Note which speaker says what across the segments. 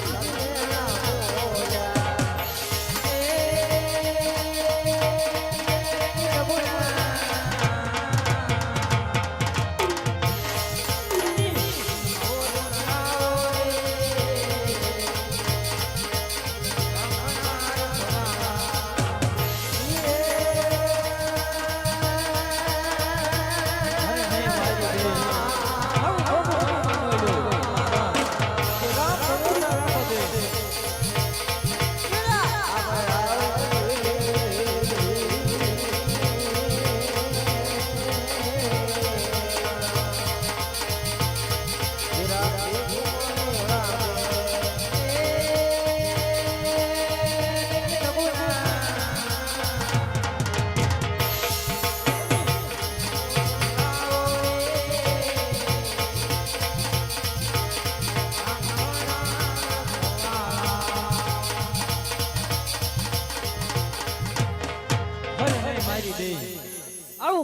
Speaker 1: Yeah.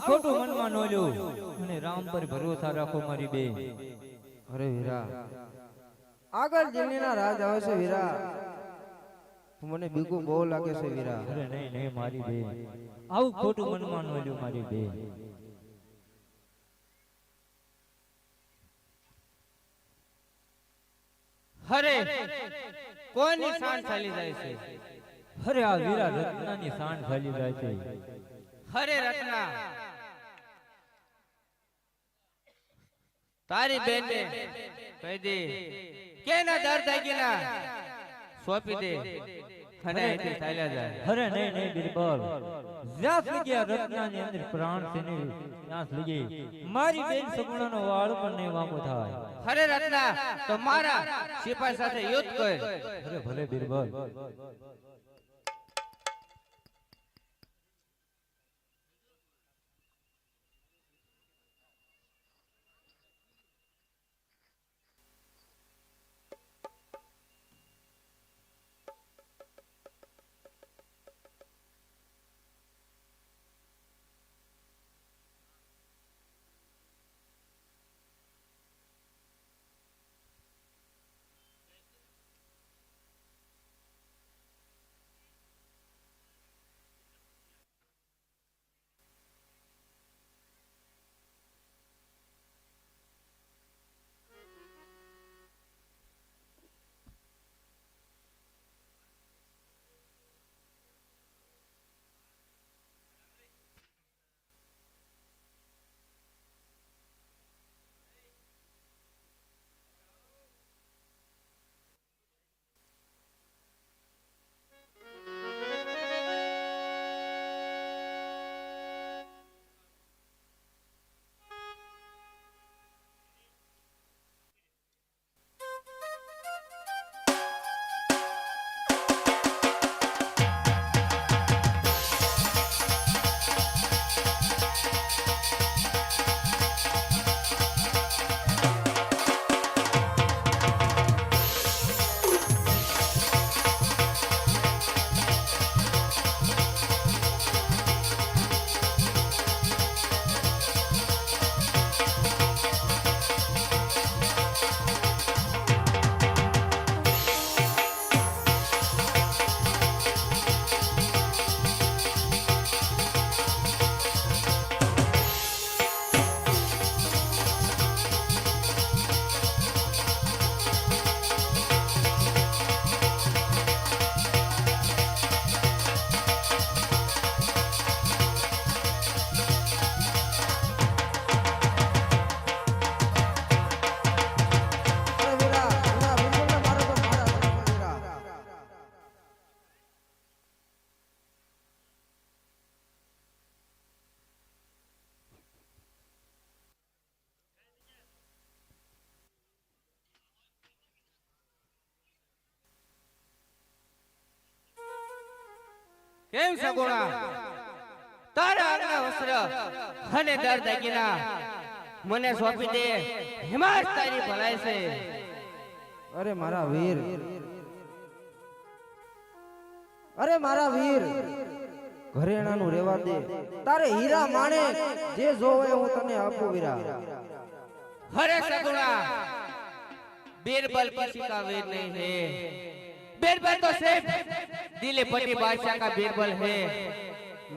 Speaker 1: ખોટું મનમાં ન લ્યો અને રામ પર ભરોસા રાખો મારી બે.
Speaker 2: અરે વીરા. આગળ દિલ્હીના રાજ આવે છે વીરા. મને બીકું બહુ લાગે છે વીરા.
Speaker 1: અરે નહીં નહીં મારી બે. આવું ખોટું મનમાં ન લ્યો મારી બે.
Speaker 3: હરે કોની શાન ચાલી જાય છે?
Speaker 1: હરે આ વીરા રત્નાની શાન ખાલી જાય છે.
Speaker 3: હરે રત્ના. તારી બેને કહી દે કે ના દર દાગીના? સોંપી દે અને અહીંથી ચાલ્યા જાય.
Speaker 1: અરે નહીં નહીં બિરબલ. જ્યાં સુધી આ રત્નાની અંદર પ્રાણ છે ને ત્યાં સુધી મારી બેન સગુણાનો વાળ પણ નહીં વામો થાય.
Speaker 3: હરે રત્ના તો મારા સિપાઈ સાથે યુદ્ધ કર.
Speaker 1: અરે ભલે બિરબલ.
Speaker 3: કેમ સગુણા? તારા આગના વસ્ત્ર અને દર દાગીના મને સોંપી દે હિમાસ તારી ભલાય છે.
Speaker 2: અરે મારા વીર. અરે મારા વીર. ઘરેણાનું રેવા દે. તારે હીરા માણે જે જોવે હું તને આપું વીરા.
Speaker 3: હરે સગુણા બીરબલ કિસી કા નહીં હે. बीरबल तो सिर्फ दिल्ली पट्टी बादशाह का बीरबल है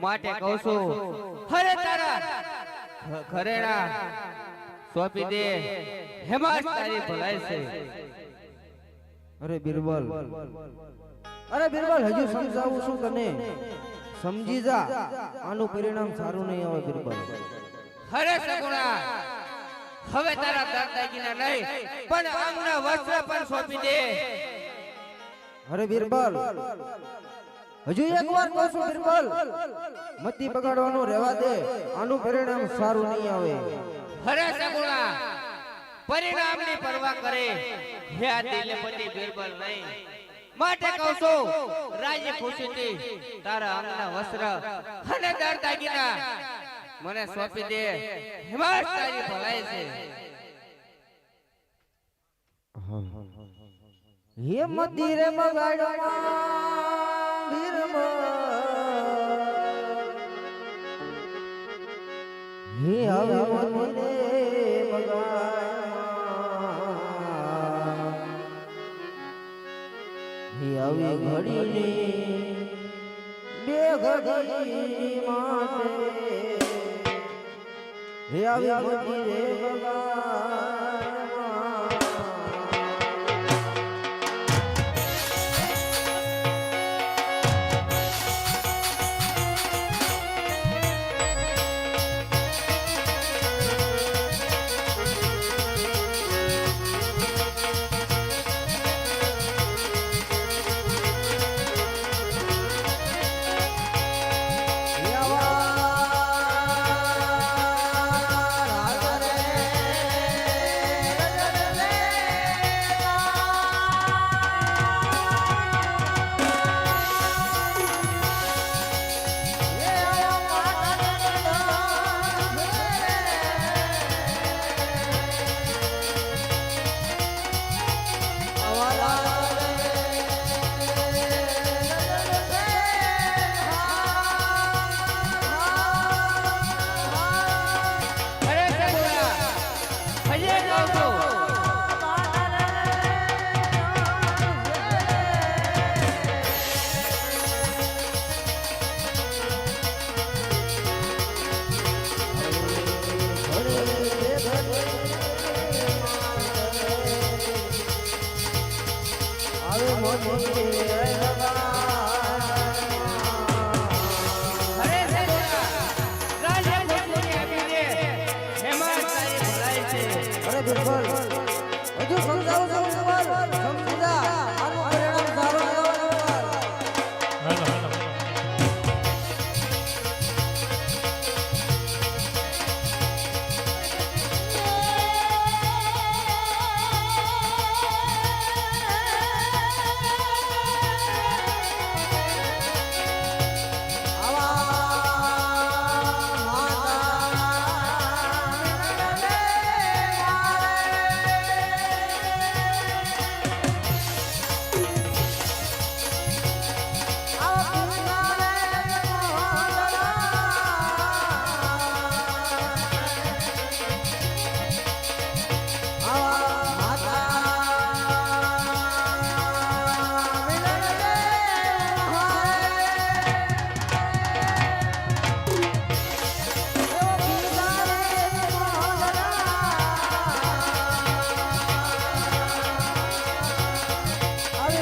Speaker 3: माटे कौसो हरे तारा घ- घरेणा सौंपी दे हेमाश तारी भलाई से
Speaker 2: અરે બિરબલ અરે બિરબલ હજુ સમજાવું છું તને સમજી જા આનું પરિણામ સારું નહીં આવે બિરબલ
Speaker 3: હરે સગુણા હવે તારા દાદાગીના નહીં પણ આંગના વસ્ત્ર પણ સોંપી દે
Speaker 2: અરે બિરબલ હજુ એક વાર કહું છું બિરબલ મતી બગાડવાનું રહેવા દે આનું પરિણામ સારું નહીં આવે.
Speaker 3: અરે સગુણા પરિણામની પરવા કરે. હે આ દિલપતિ બિરબલ નહીં. માટે કહું છું રાજી ખુશીથી તારા અંગના વસ્ત્ર અને દર દાગીના મને સોંપી દે. હિમાશ તારી ભલાઈ છે.
Speaker 2: હે. મતી રે બગાડમાં બિરબલ હે હવે મંદિરે. હે આવી ઘડીની બે ઘડી માટે હે હવે મંદિરે બગાડ્યા.
Speaker 3: હજે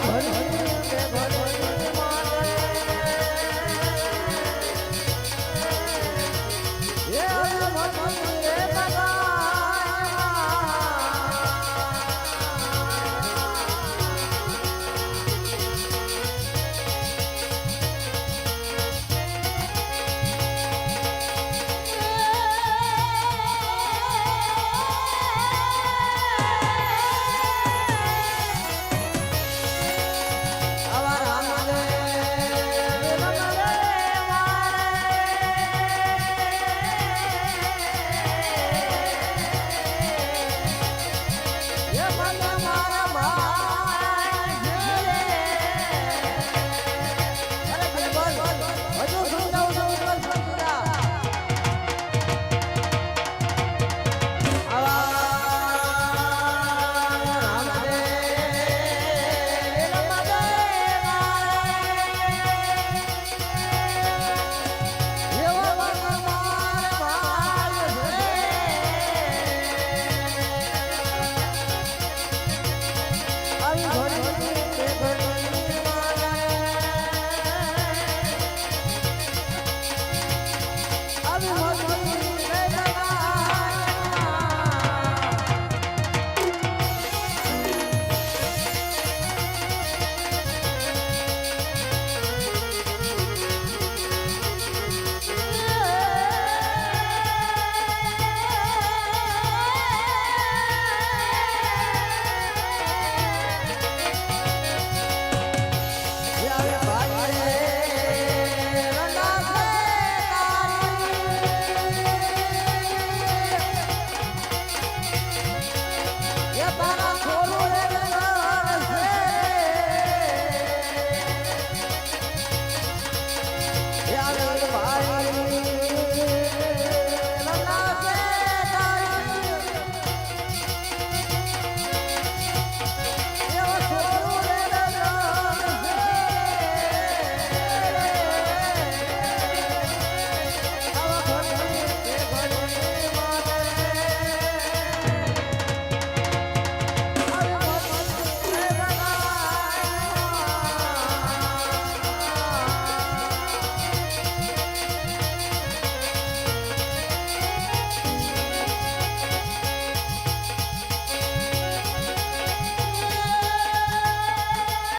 Speaker 2: Hadi.